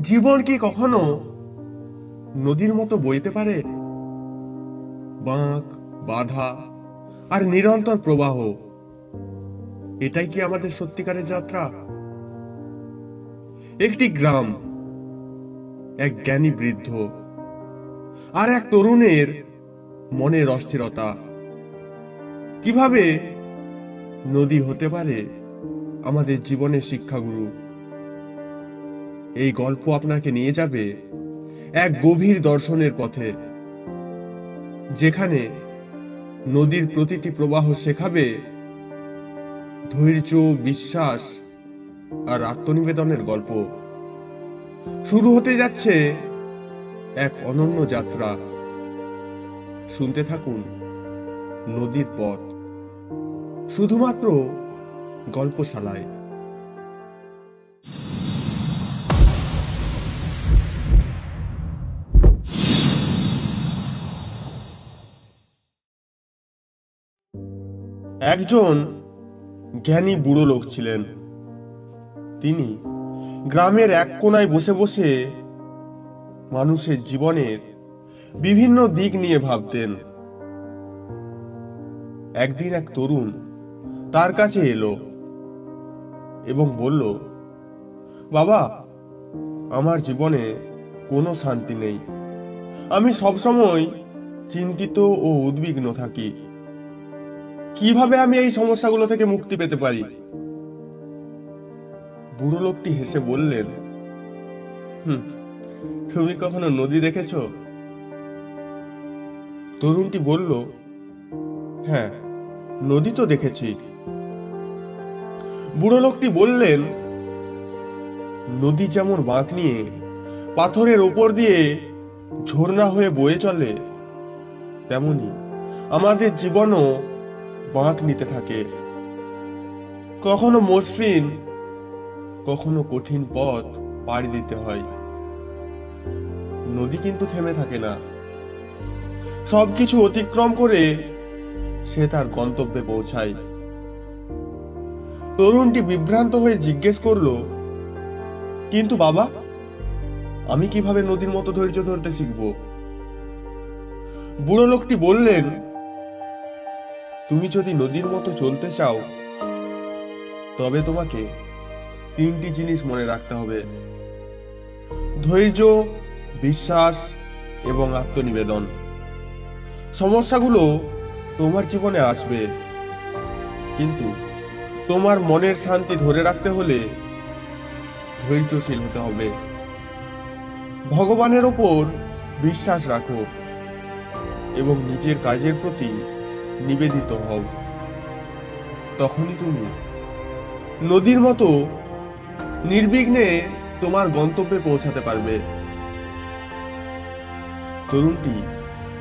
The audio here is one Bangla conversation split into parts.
জীবন কি কখনো নদীর মতো বইতে পারে? বাঁক, বাধা আর নিরন্তর প্রবাহ, এটাই কি আমাদের সত্যিকারের যাত্রা? একটি গ্রাম, এক জ্ঞানী বৃদ্ধ আর এক তরুণের মনের অস্থিরতা। কীভাবে নদী হতে পারে আমাদের জীবনের শিক্ষাগুরু? এই গল্প আপনাকে নিয়ে যাবে এক গভীর দর্শনের পথে, যেখানে নদীর প্রতিটি প্রবাহ শেখাবে ধৈর্য, বিশ্বাস আর আত্মনিবেদনের গল্প। শুরু হতে যাচ্ছে এক অনন্য যাত্রা। শুনতে থাকুন নদীর পথ। শুধুমাত্র গল্পশালায়। একজন জ্ঞানী বুড়ো লোক ছিলেন। তিনি গ্রামের এক কোনায় বসে বসে মানুষের জীবনের বিভিন্ন দিক নিয়ে ভাবতেন। একদিন এক তরুণ তার কাছে এলো এবং বলল, বাবা, আমার জীবনে কোনো শান্তি নেই। আমি সবসময় চিন্তিত ও উদ্বিগ্ন থাকি। কীভাবে আমি এই সমস্যাগুলো থেকে মুক্তি পেতে পারি? বুড়ো লোকটি হেসে বললেন "হুম, তুমি কখনো নদী দেখেছ? তরুণটি বলল হ্যাঁ নদী তো দেখেছি। বুড়ো লোকটি বললেন নদী যেমন বাঁক নিয়ে পাথরের ওপর দিয়ে ঝর্ণা হয়ে বয়ে চলে তেমনি আমাদের জীবনও বাঁক নিতে থাকে। কখনো মসৃণ, কখনো কঠিন পথ পাড়ি দিতে হয়। নদী কিন্তু থেমে থাকে না। সবকিছু অতিক্রম করে সে তার গন্তব্যে পৌঁছায়। তরুণটি বিভ্রান্ত হয়ে জিজ্ঞেস করল, কিন্তু বাবা, আমি কীভাবে নদীর মতো ধৈর্য ধরতে শিখব? বুড়ো লোকটি বললেন তুমি যদি নদীর মতো চলতে চাও, তবে তোমাকে তিনটি জিনিস মনে রাখতে হবে। ধৈর্য, বিশ্বাস এবং আত্মনিবেদন। সমস্যাগুলো তোমার জীবনে আসবে। কিন্তু তোমার মনের শান্তি ধরে রাখতে হলে ধৈর্যশীল হতে হবে। ভগবানের ওপর বিশ্বাস রাখো এবং নিজের কাজের প্রতি নিবেদিত হও। তখনই তুমি নদীর মতো নির্বিঘ্নে তোমার গন্তব্যে পৌঁছাতে পারবে। তরুণটি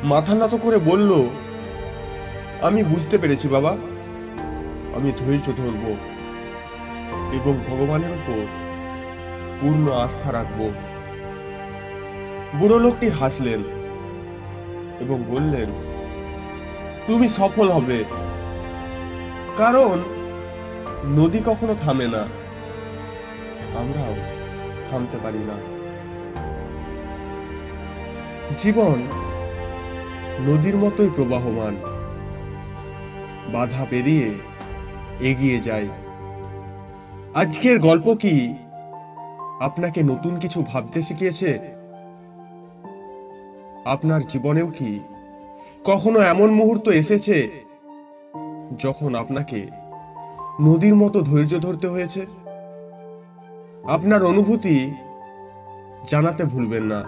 মাথা নত করে বলল, আমি বুঝতে পেরেছি বাবা। আমি ধৈর্য ধরব এবং ভগবানের উপর পূর্ণ আস্থা রাখব। বুড়ো লোকটি হাসলেন এবং বললেন তুমি সফল হবে। কারণ নদী কখনো থামে না। আমরাও থামতে পারি না। জীবন নদীর মতোই প্রবাহমান। বাধা পেরিয়ে এগিয়ে যায়। আজকের গল্প কি আপনাকে নতুন কিছু ভাবতে শিখিয়েছে? আপনার জীবনেও কি কখনো এমন মুহূর্ত এসেছে যখন আপনাকে নদীর মতো ধৈর্য ধরতে হয়েছে? আপনার অনুভূতি জানাতে ভুলবেন না।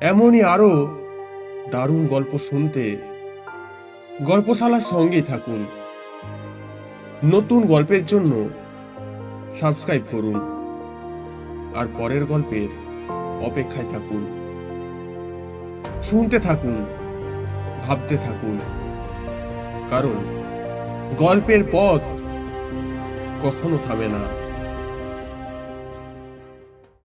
এমনই আরও দারুণ গল্প শুনতে গল্পশালার সঙ্গেই থাকুন। নতুন গল্পের জন্য সাবস্ক্রাইব করুন। আর পরের গল্পের অপেক্ষায় থাকুন। শুনতে থাকুন। ভাবতে থাকুন। কারণ গল্পের পথ কখনো থামে না।